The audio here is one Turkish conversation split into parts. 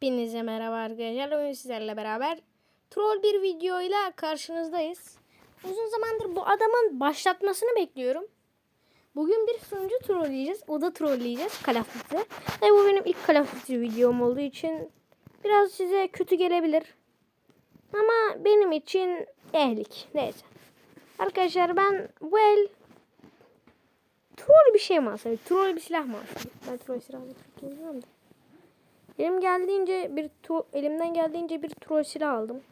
Hepinize merhaba arkadaşlar. Bugün sizlerle beraber troll bir videoyla karşınızdayız. Uzun zamandır bu adamın başlatmasını bekliyorum. Bugün bir sunucu trolleyeceğiz. O da trolleyeceğiz Duty. Ve bu benim ilk Duty videom olduğu için biraz size kötü gelebilir. Ama benim için ehlik. Neyse. Arkadaşlar ben bu el troll bir şey mi alsam? Troll bir silah mı alsam? Ben troll silah mı bilmiyorum da. Elim geldiğince bir tu elimden geldiğince bir troll silah aldım.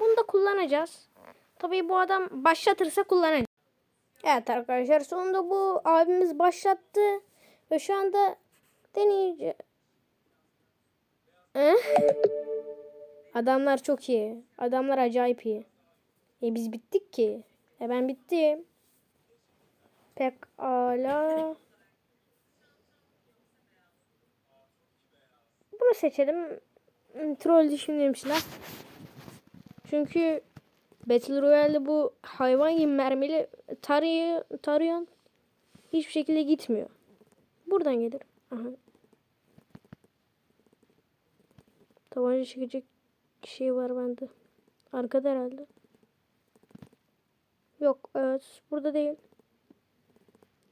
Bunu da kullanacağız. Tabii bu adam başlatırsa kullanacağız. Evet arkadaşlar sonunda bu abimiz başlattı ve şu anda deneyeceğiz. Adamlar çok iyi. Adamlar acayip iyi. E biz bittik ki. E ben bittim. Pekala. Seçelim. Hmm, Troll düşündüğüm silah. Çünkü Battle Royale'de bu hayvan gibi mermili tarıyor, tarıyorsun. Hiçbir şekilde gitmiyor. Buradan gelir. Aha. Tabanca çekecek şey var bende. Arkada herhalde. Yok evet. Burada değil.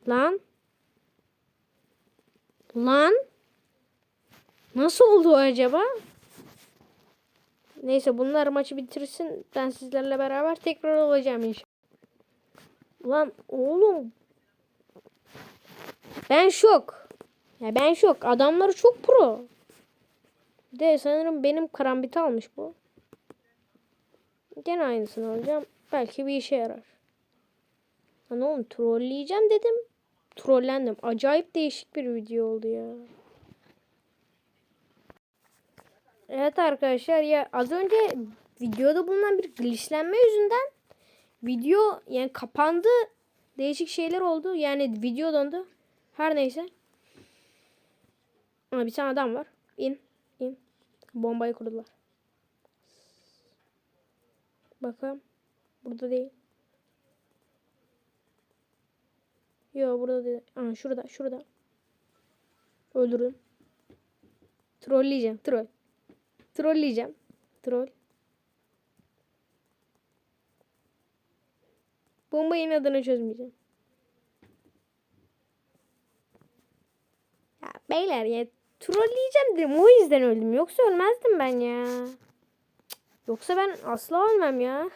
Lan. Lan. Nasıl oldu acaba? Neyse bunlar maçı bitirsin. Ben sizlerle beraber tekrar olacağım inşallah. Lan oğlum. Ben şok. Ya ben şok. Adamları çok pro. Bir De sanırım benim karambiti almış bu. Gene aynısını alacağım. Belki bir işe yarar. Lan oğlum trolleyeceğim dedim. Trollendim. Acayip değişik bir video oldu ya. Evet arkadaşlar ya az önce videoda bulunan bir glitchlenme yüzünden video yani kapandı. Değişik şeyler oldu. Yani video dondu. Her neyse. Aa, bir tane adam var. İn. in. Bombayı kurdular. Bakalım. Burada değil. Yok burada değil. Aa, şurada. Şurada. Öldürün. Trolleyeceğim. Troll. Trolleyeceğim. Troll. Bombayın adını çözmeyeceğim. Ya beyler ya trolleyeceğim dedim. O yüzden öldüm. Yoksa ölmezdim ben ya. Yoksa ben asla ölmem ya.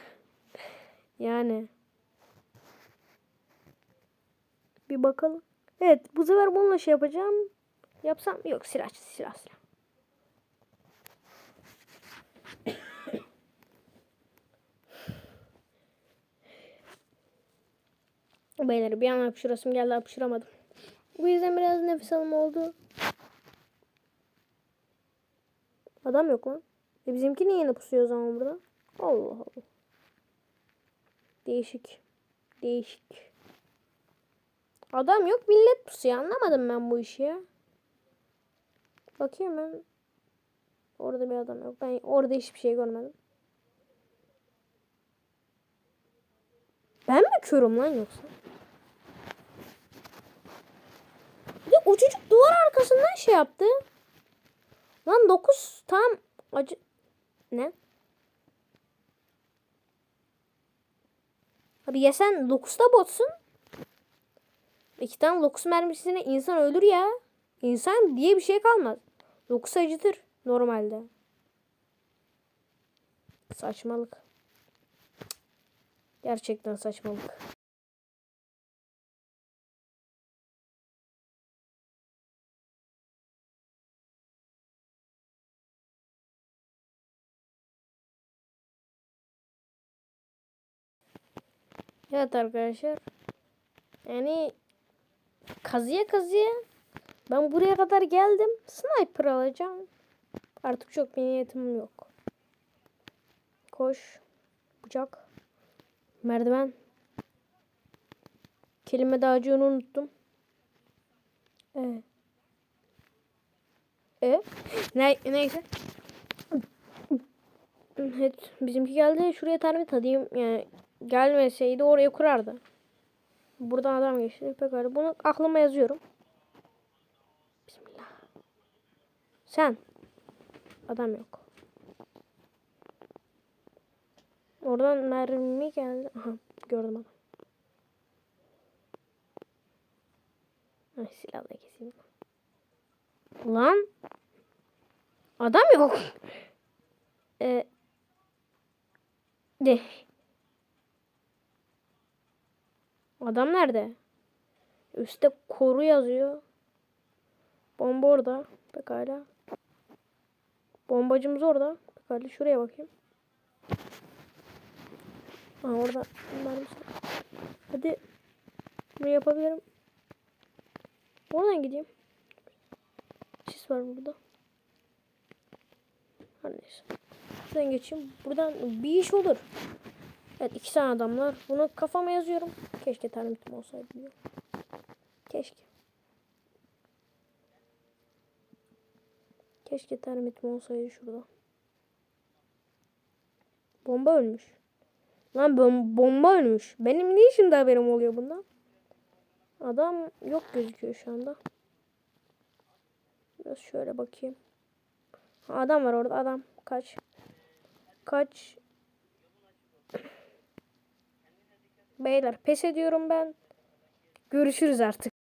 Yani. Bir bakalım. Evet bu sefer bununla şey yapacağım. Yapsam yok silah silah silah. Beyler bir an hapşırasım geldi hapşıramadım. Bu yüzden biraz nefes alma oldu. Adam yok lan. E bizimki niye yine pusuyor o zaman burada? Allah Allah. Değişik. Değişik. Adam yok millet pusuyor. Anlamadım ben bu işi ya. Bakayım ben. Orada bir adam yok. Ben orada hiçbir şey görmedim. Ben mi körüm lan yoksa? Bir de o çocuk duvar arkasından şey yaptı. Lan 9 tam acı... Ne? Abi ya sen 9'da botsun. İki tane 9 mermisine insan ölür ya. İnsan diye bir şey kalmaz. 9 acıtır normalde. Saçmalık. Gerçekten saçmalık. Evet arkadaşlar. Yani kazıya kazıya ben buraya kadar geldim. Sniper alacağım. Artık çok bir niyetim yok. Koş. Bıçak. Merdiven. Kelime dağcığını unuttum. Evet. E? Ne, neyse. Evet, bizimki geldi. Şuraya termit atayım. Yani gelmeseydi oraya kurardı. Buradan adam geçti. Pekala. Bunu aklıma yazıyorum. Bismillah. Sen. Adam yok. Oradan mermi geldi. Aha gördüm adam. Ay silahla keseyim. Lan. Adam yok. Ee, de. Adam nerede? Üste koru yazıyor. Bomba orada. Pekala. Bombacımız orada. Pekala şuraya bakayım. Ha orada. Hadi. Bunu yapabilirim. Oradan gideyim. Sis var burada. Her neyse. Şuradan geçeyim. Buradan bir iş olur. Evet iki tane adamlar. Bunu kafama yazıyorum. Keşke termitim olsaydı. Keşke. Keşke termitim olsaydı şurada. Bomba ölmüş. Lan bom bomba ölmüş. Benim ne işimde haberim oluyor bundan? Adam yok gözüküyor şu anda. Biraz şöyle bakayım. Adam var orada adam. Kaç. Kaç. Beyler pes ediyorum ben. Görüşürüz artık.